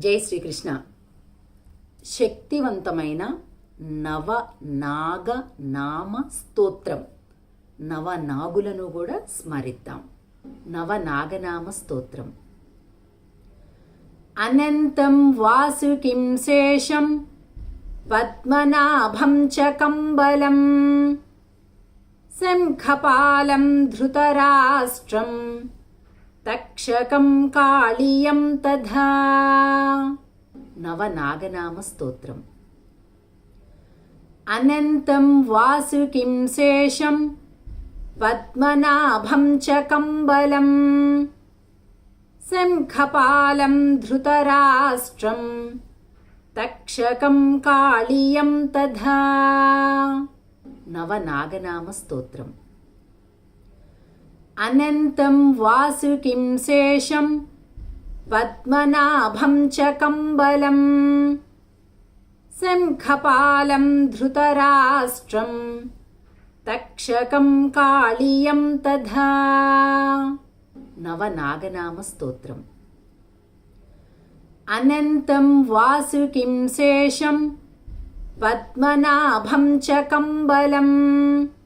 జై శ్రీకృష్ణ. శక్తివంతమైన నవ నాగ నామ స్తోత్రం. నవనాగులను కూడా స్మరిద్దాం. నవనాగనామ స్తోత్రం. అనంతం వాసుకిం శేషం పద్మనాభం చ కంబలం. శంఖపాలం ధృతరాష్ట్రం తక్షకం కాళీయం తథా నవనాగనామ స్తోత్రం అనంతం వాసుకిం శేషం పద్మనాభం చ కంబలం శంఖపాలం ధృతరాష్ట్రం తక్షకం కాళీయం తథా నవనాగనామ స్తోత్రం अनन्तं वासु किं शेषं पद्मनाभं च कम्बलम् शङ्खपालं धृतराष्ट्रं तक्षकं कालीयं तथा। नवनागनामस्तोत्रम्। अनन्तं वासु किं शेषं पद्मनाभं च कम्बलम्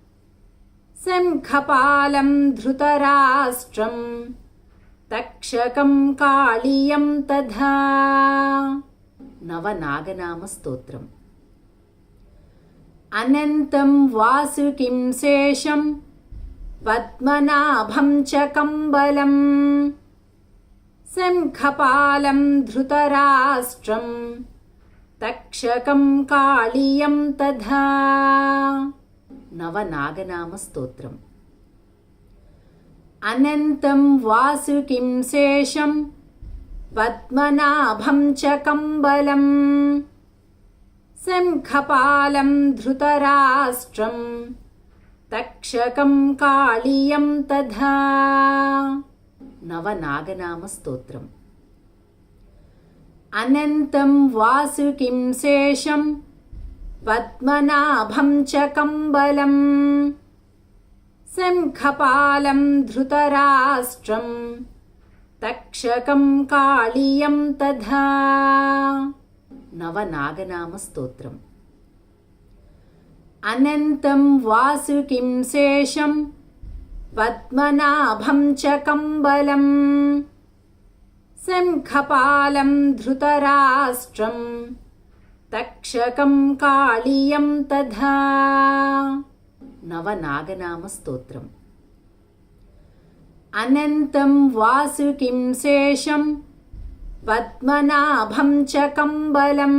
धृतराष्ट्रम् तक्षकं काळीयं तथा। नवनागनामस्तोत्रम्। अनन्तं वासुकिं शेषं पद्मनाभं च कम्बलम्। सिंखपालम् धृतराष्ट्रं तक्षकं कालीयं तथा। नवनागनामस्तोत्रम्। अनन्तं वासु किं शेषं पद्मनाभं च कम्बलम्। शङ्खपालं धृतराष्ट्रं तक्षकं कालियं तथा। नवनागनामस्तोत्रम्। अनन्तं वासु किं शेषम् पद्मनाभं च कम्बलम् शङ्खपालं धृतराष्ट्रं तक्षकं कालीयं तथा। नवनागनामस्तोत्रम्। अनन्तं वासुकिं शेषं पद्मनाभं च कम्बलम् शङ्खपालं धृतराष्ट्रम्। తక్షకం కాళీయం తథా నవనాగనామ స్తోత్రం అనంతం వాసుకిం శేషం పద్మనాభం చ కంబలం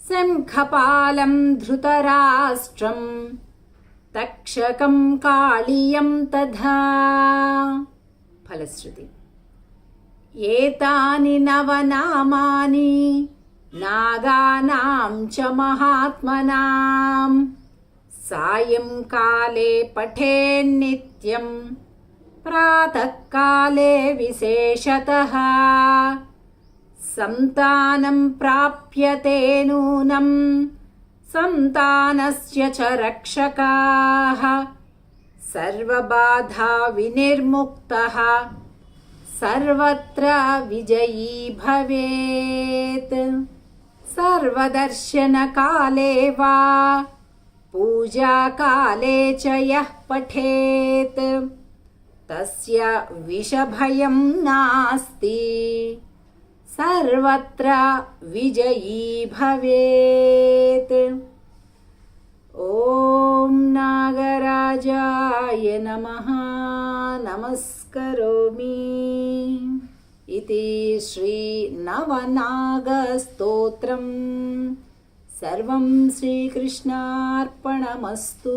శంఖపాలం ధృతరాష్ట్రం తక్షకం కాళీయం తథా ఫలశ్రుతి ఏతాని నవనామాని नागानां च महात्मनां सायंकाले पठेन्नित्यं प्रातःकाले विशेषतः सन्तानं प्राप्यते नूनं सन्तानस्य च रक्षकाः सर्वबाधा विनिर्मुक्तः सर्वत्र विजयी भवेत् सर्वदर्शनकाले वा। पूजाकाले च यः पठेत्। तस्य विषभयं नास्ति। सर्वत्र विजयी भवेत्। ॐ नागराजाय नमः। नमस्करोमि। इति श्रीनवनागस्तोत्रम्। सर्वं श्रीकृष्णार्पणमस्तु